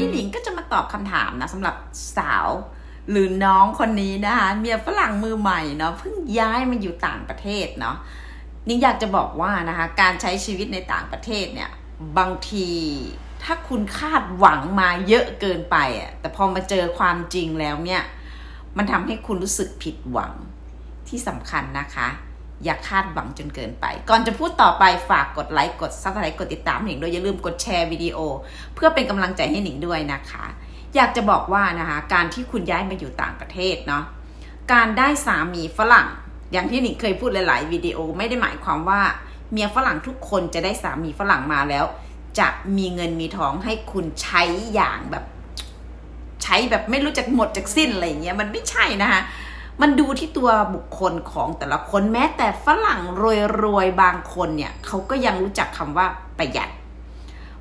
นี้หนิงก็จะมาตอบคำถามนะสำหรับสาวหรือน้องคนนี้นะคะเมียฝรั่งมือใหม่เนาะเพิ่งย้ายมาอยู่ต่างประเทศเนาะนิงอยากจะบอกว่านะคะการใช้ชีวิตในต่างประเทศเนี่ยบางทีถ้าคุณคาดหวังมาเยอะเกินไปอะแต่พอมาเจอความจริงแล้วเนี่ย มันทำให้คุณรู้สึกผิดหวังที่สำคัญนะคะ อย่าคาดหวังจนเกินไป ก่อนจะพูดต่อไปฝากกดไลค์กดซับสไครต์กดติดตามหนิงด้วยอย่าลืมกดแชร์วิดีโอ เพื่อเป็นกำลังใจให้หนิงด้วยนะคะ อยากจะบอกว่านะคะการที่คุณย้ายมาอยู่ต่างประเทศเนาะการได้สามีฝรั่ง อย่างที่หนิงเคยพูดหลาย ๆ วิดีโอไม่ได้หมายความว่าเมียฝรั่งทุกคนจะได้สามีฝรั่งมาแล้ว จะมีเงินมีท้องให้คุณใช้อย่างแบบ ใช้แบบไม่รู้จักหมดจากสิ้นอะไรอย่างเงี้ยมันไม่ใช่นะคะ มันดูที่ตัวบุคคลของแต่ละคนแม้แต่ฝรั่งรวยๆบางคนเนี่ยเขาก็ยังรู้จักคำว่าประหยัด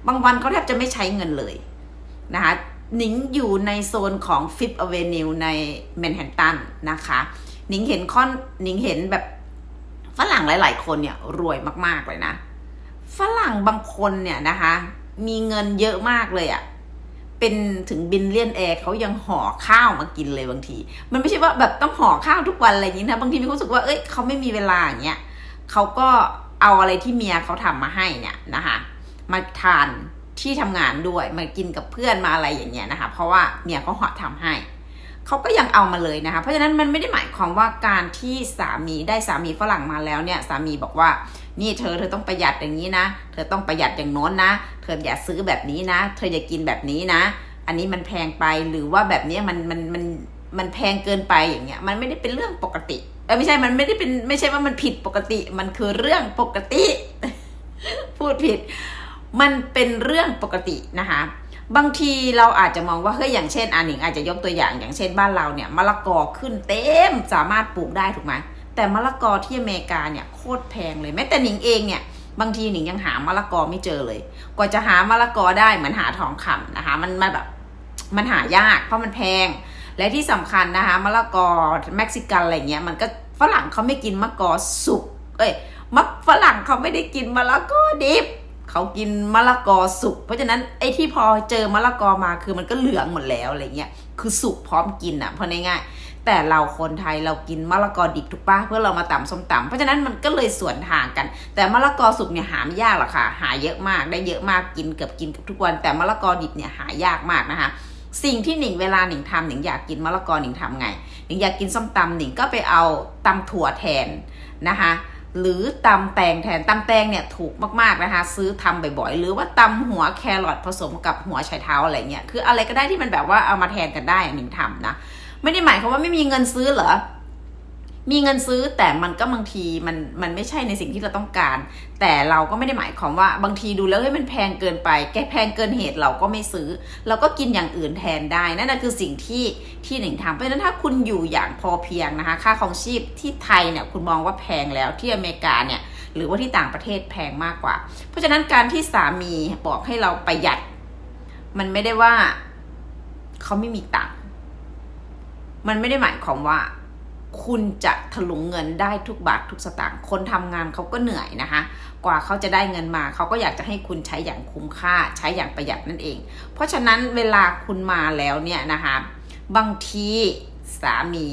บางวันเขาแทบจะไม่ใช้เงินเลยนะคะหนิงอยู่ในโซนของ Fifth Avenue ในแมนฮัตตันนะคะหนิงเห็นค่อนหนิงเห็นแบบฝรั่งหลาย ๆ คนเนี่ยรวยมากๆเลยนะ ฝรั่งบางคนเนี่ยนะคะ มีเงินเยอะมากเลยอะ่ะ เป็นถึงบินเลียนแอร์เขายังห่อข้าวมากินเลยบางที มันไม่ใช่ว่าแบบต้องห่อข้าวทุกวันอะไรอย่างนี้นะบางทีมีความรู้สึกว่าเอ้ยเขาไม่มีเวลาอย่างเงี้ยเขาก็เอาอะไรที่เมียเขาทำมาให้เนี่ยนะคะมาทานที่ทำงานด้วยมากินกับเพื่อนมาอะไรอย่างเงี้ยนะคะ เพราะว่าเมียเขาห่อทำให้ เขาก็ยังเอามาเลยนะคะเพราะฉะนั้นมันไม่ได้หมายความว่าการที่สามีได้สามีฝรั่งมาแล้วเนี่ยสามีบอกว่านี่เธอเธอต้องประหยัดอย่างนี้นะ เธอต้องประหยัดอย่างโน้นนะ เธออย่าซื้อแบบนี้นะ เธออย่ากินแบบนี้นะ อันนี้มันแพงไปหรือว่าแบบนี้มันมันมันมันแพงเกินไปอย่างเงี้ยมันไม่ได้เป็นเรื่องปกติเออไม่ใช่มันไม่ได้เป็นไม่ใช่ว่ามันผิดปกติ มันคือเรื่องปกติ พูดผิด มันเป็นเรื่องปกตินะคะ บางทีเราอาจจะมองว่าเฮ้ยอย่างเช่นอันหนึ่งอาจจะยกตัวอย่างอย่างเช่นบ้านเราเนี่ยมะละกอขึ้นเต็มสามารถปลูกได้ถูกไหมแต่มะละกอที่อเมริกาเนี่ยโคตรแพงเลยแม้แต่หนิงเองเนี่ยบางทีหนิงยังหามะละกอไม่เจอเลย กว่าจะหามะละกอได้เหมือนหาทองคำนะคะ มันมันแบบมันหายากเพราะมันแพง และที่สำคัญนะคะมะละกอเม็กซิกันอะไรเงี้ยมันก็ฝรั่งเขาไม่กินมะกอสุกเอ้ยมะฝรั่งเขาไม่ได้กินมะละกอดิบ เขากินมะละกอสุก เพราะฉะนั้นไอ้ที่พอเจอมะละกอมาคือมันก็เหลืองหมดแล้วอะไรเงี้ย คือสุกพร้อมกินอะเพราะง่ายๆแต่เราคนไทยเรากินมะละกอดิบถูกปะเพื่อเรามาตำส้มตำเพราะฉะนั้นมันก็เลยสวนทางกัน แต่มะละกอสุกเนี่ยหาไม่ยากหรอกค่ะ หาเยอะมากได้เยอะมากกินเกือบกินกับทุกวัน แต่มะละกอดิบเนี่ยหายากมากนะคะสิ่งที่หนิงเวลาหนิงทำหนิงอยากกินมะละกอหนิงทำไงหนิงอยากกินส้มตำหนิงก็ไปเอาตำถั่วแทนนะคะ หรือตำแตงแทนตำแตงเนี่ยถูกมากๆนะคะ ซื้อทำบ่อยๆ หรือว่าตำหัวแครอทผสมกับหัวไชเท้าอะไรเงี้ยคืออะไรก็ได้ที่มันแบบว่าเอามาแทนกันได้อะหนิงทำนะ ไม่ได้หมายความว่าไม่มีเงินซื้อเหรอ มีเงินซื้อแต่มันก็บางทีมันมันไม่ใช่ในสิ่งที่เราต้องการ แต่เราก็ไม่ได้หมายความว่าบางทีดูแล้วเฮ้ยมันแพงเกินไปแกแพงเกินเหตุเราก็ไม่ซื้อ เราก็กินอย่างอื่นแทนได้นั่นนะคือสิ่งที่ที่หนึ่งทำเพราะฉะนั้นถ้าคุณอยู่อย่างพอเพียงนะคะ ค่าของชีพที่ไทยเนี่ยคุณมองว่าแพงแล้วที่อเมริกาเนี่ยหรือว่าที่ต่างประเทศแพงมากกว่า เพราะฉะนั้นการที่สามีบอกให้เราประหยัด มันไม่ได้ว่าเขาไม่มีตังค์มันไม่ได้หมายความว่า คุณจะถลุงเงินได้ทุกบาททุกสตางค์คนทำงานเขาก็เหนื่อยนะคะ กว่าเขาจะได้เงินมา เขาก็อยากจะให้คุณใช้อย่างคุ้มค่า ใช้อย่างประหยัดนั่นเอง เพราะฉะนั้นเวลาคุณมาแล้วเนี่ยนะคะบางทีสามี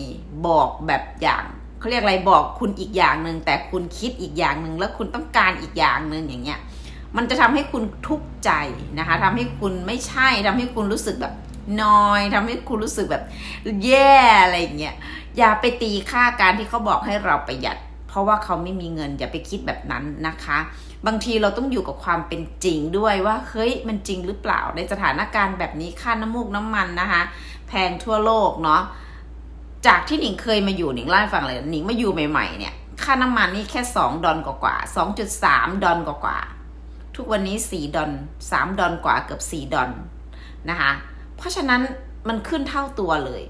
บอกแบบอย่างเขาเรียกอะไรบอกคุณอีกอย่างหนึ่งแต่คุณคิดอีกอย่างหนึ่งแล้วคุณต้องการอีกอย่างหนึ่งอย่างเงี้ย มันจะทำให้คุณทุกข์ใจนะคะทำให้คุณไม่ใช่ทำให้คุณรู้สึกแบบ นอยทำให้คุณรู้สึกแบบแย่อะไรอย่างเงี้ยอย่าไปตีค่าการที่เขาบอกให้เราประหยัด เพราะว่าเขาไม่มีเงินอย่าไปคิดแบบนั้นนะคะ บางทีเราต้องอยู่กับความเป็นจริงด้วยว่าเฮ้ยมันจริงหรือเปล่าในสถานการณ์แบบนี้ค่าน้ำมูกน้ำมันนะคะ แพงทั่วโลกเนาะจากที่หนิงเคยมาอยู่หนิงเล่าให้ฟังเลยหนิงมาอยู่ใหม่ๆเนี่ยค่าน้ำมันนี่แค่สองดอลกว่าสองจุดสามดอลกว่า ทุกวันนี้สี่ดอลสามดอลกว่าเกือบสี่ดอลนะคะ เพราะฉะนั้นมันขึ้นเท่าตัวเลย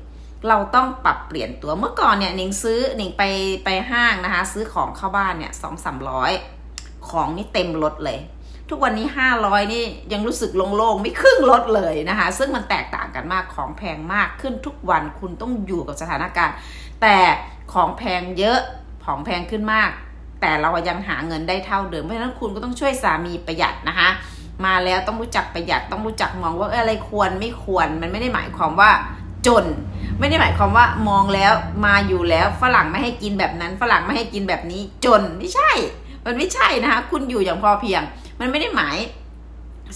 เราต้องปรับเปลี่ยนตัวเมื่อก่อนเนี่ยหนิงซื้อหนิงไปไปห้างนะคะ ซื้อของเข้าบ้านเนี่ยสองสามร้อยของนี่เต็มรถเลย ทุกวันนี้ห้าร้อยนี่ยังรู้สึกโล่งๆไม่ครึ่งรถเลยนะคะ ซึ่งมันแตกต่างกันมากของแพงมากขึ้นทุกวันคุณต้องอยู่กับสถานการณ์ แต่ของแพงเยอะของแพงขึ้นมาก แต่เรายังหาเงินได้เท่าเดิมเพราะฉะนั้นคุณก็ต้องช่วยสามีประหยัดนะคะ มาแล้วต้องรู้จักประหยัดต้องรู้จักมองว่าอะไรควรไม่ควร มันไม่ได้หมายความว่าจน ไม่ได้หมายความว่ามองแล้วมาอยู่แล้วฝรั่งไม่ให้กินแบบนั้น ฝรั่งไม่ให้กินแบบนี้จนไม่ใช่ มันไม่ใช่นะคะคุณอยู่อย่างพอเพียง มันไม่ได้หมาย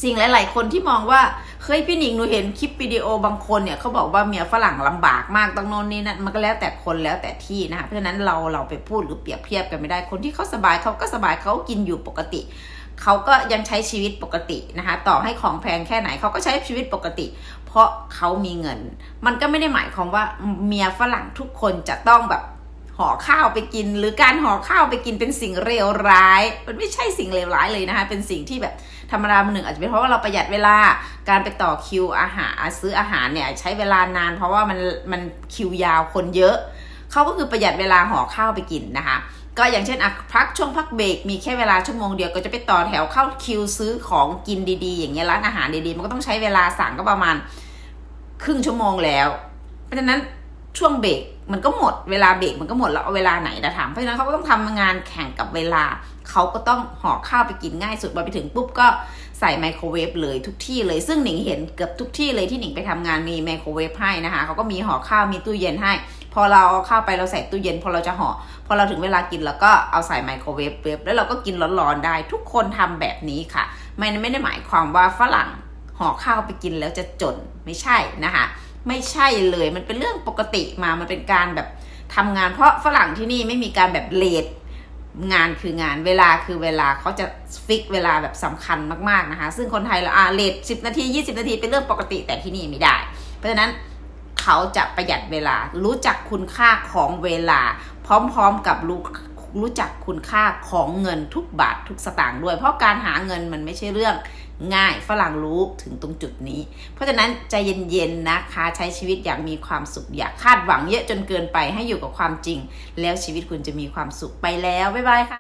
สิ่งหลาย ๆ คนที่มองว่าเฮ้ยพี่หนิงหนูเห็นคลิปวิดีโอบางคนเนี่ยเขาบอกว่าเมียฝรั่งลำบากมากต้องโน่นนี่นั่นมันก็แล้วแต่คนแล้วแต่ที่นะคะเพราะฉะนั้นเราเราไปพูดหรือเปรียบเทียบกันไม่ได้คนที่เขาสบายเขาก็สบายเขากินอยู่ปกติ เขาก็ยังใช้ชีวิตปกตินะคะต่อให้ของแพงแค่ไหนเขาก็ใช้ชีวิตปกติ เพราะเขามีเงิน มันก็ไม่ได้หมายความว่าเมียฝรั่งทุกคนจะต้องแบบห่อข้าวไปกิน หรือการห่อข้าวไปกินเป็นสิ่งเลวร้าย มันไม่ใช่สิ่งเลวร้ายเลยนะคะเป็นสิ่งที่แบบธรรมดาหนึ่งอาจจะเป็นเพราะว่าเราประหยัดเวลาการไปต่อคิวอาหารซื้ออาหารเนี่ยใช้เวลานาน เพราะว่ามันมันคิวยาวคนเยอะเขาก็คือประหยัดเวลาห่อข้าวไปกินนะคะ ก็อย่างเช่นอะพักช่วงพักเบรกมีแค่เวลาชั่วโมงเดียวก็จะไปต่อแถวเข้าคิวซื้อของกินดีๆ อย่างเงี้ยร้านอาหารดีๆ มันก็ต้องใช้เวลาสั่งก็ประมาณครึ่งชั่วโมงแล้ว เพราะฉะนั้นช่วงเบรกมันก็หมดเวลาเบรกมันก็หมดแล้วเอาเวลาไหนนะถามเพราะฉะนั้นเขาก็ต้องทำงานแข่งกับเวลาเขาก็ต้องห่อข้าวไปกินง่ายสุดพอไปถึงปุ๊บก็ใส่ไมโครเวฟเลยทุกที่เลยซึ่งหนิงเห็นเกือบทุกที่เลยที่หนิงไปทำงานมีไมโครเวฟให้นะคะเขาก็มีห่อข้าวมีตู้เย็นให้ พอเราเอาข้าวไปเราใส่ตู้เย็น พอเราจะห่อพอเราถึงเวลากินเราก็เอาใส่ไมโครเวฟเวฟแล้วเราก็กินร้อนๆได้ ทุกคนทำแบบนี้ค่ะไม่ไม่ได้หมายความว่าฝรั่งห่อข้าวไปกินแล้วจะจนไม่ใช่นะคะไม่ใช่เลยมันเป็นเรื่องปกติมามันเป็นการแบบทำงาน เพราะฝรั่งที่นี่ไม่มีการแบบเลทงานคืองานเวลาคือเวลาเขาจะฟิกเวลาแบบสำคัญมากๆนะคะ ซึ่งคนไทยเราอาเลทสิบนาที 20 นาทีเป็นเรื่องปกติแต่ที่นี่ไม่ได้ เพราะฉะนั้น เขาจะประหยัดเวลา รู้จักคุณค่าของเวลา พร้อมๆกับรู้รู้จักคุณค่าของเงินทุกบาททุกสตางค์ด้วย เพราะการหาเงินมันไม่ใช่เรื่องง่ายฝรั่งรู้ถึงตรงจุดนี้ เพราะฉะนั้นใจเย็นๆนะคะใช้ชีวิตอย่างมีความสุขอย่าคาดหวังเยอะจนเกินไปให้อยู่กับความจริง แล้วชีวิตคุณจะมีความสุขไปแล้ว บ๊ายบายค่ะ